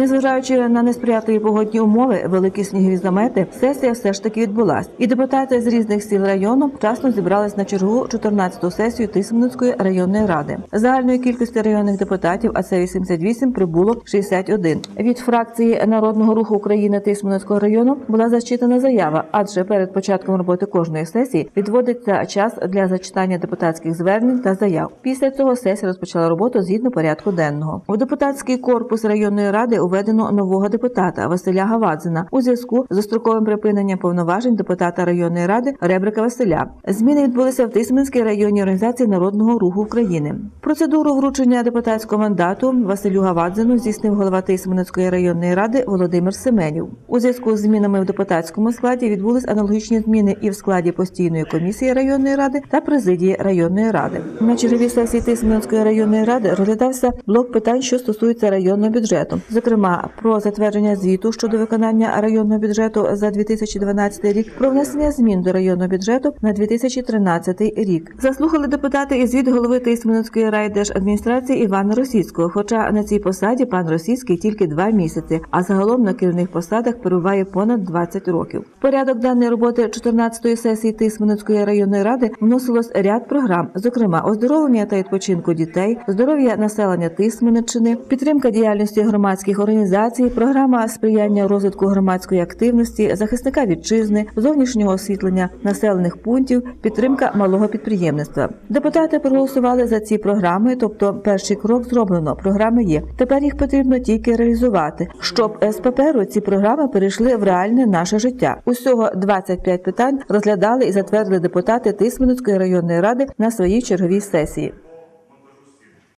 Незважаючи на несприятливі погодні умови, великі снігові замети, сесія все ж таки відбулась. І депутати з різних сіл району вчасно зібрались на чергу 14-ту сесію Тисменницької районної ради. Загальної кількості районних депутатів, а це 88, прибуло 61. Від фракції Народного руху України Тисменницького району була зачитана заява, адже перед початком роботи кожної сесії відводиться час для зачитання депутатських звернень та заяв. Після цього сесія розпочала роботу згідно порядку денного. У депутатський корпус районної ради уведено нового депутата Василя Гавадзина у зв'язку з остроковим припиненням повноважень депутата районної ради Ребрика Василя. Зміни відбулися в Тисменській районній організації Народного руху України. Процедуру вручення депутатського мандату Василю Гавадзину здійснив голова Тисменської районної ради Володимир Семенів. У зв'язку з змінами в депутатському складі відбулись аналогічні зміни і в складі постійної комісії районної ради та президії районної ради. На черговій сесії Тисменської районної ради розглядався блок питань, що стосуються районного бюджету, зокрема про затвердження звіту щодо виконання районного бюджету за 2012 рік, про внесення змін до районного бюджету на 2013 рік. Заслухали депутати і звіт голови Тисменської райдержадміністрації Івана Російського. Хоча на цій посаді пан Російський тільки два місяці, а загалом на керівних посадах перебуває понад 20 років. Порядок денної роботи 14-ї сесії Тисменської районної ради вносилось ряд програм, зокрема оздоровлення та відпочинку дітей, здоров'я населення Тисменеччини, підтримка діяльності громадських організацій, програма сприяння розвитку громадської активності, захисника вітчизни, зовнішнього освітлення населених пунктів, підтримка малого підприємництва. Депутати проголосували за ці програми, тобто перший крок зроблено. Програми є. Тепер їх потрібно тільки реалізувати, щоб з паперу ці програми перейшли в реальне наше життя. Усього 25 питань розглядали і затвердили депутати Тисменської районної ради на своїй черговій сесії.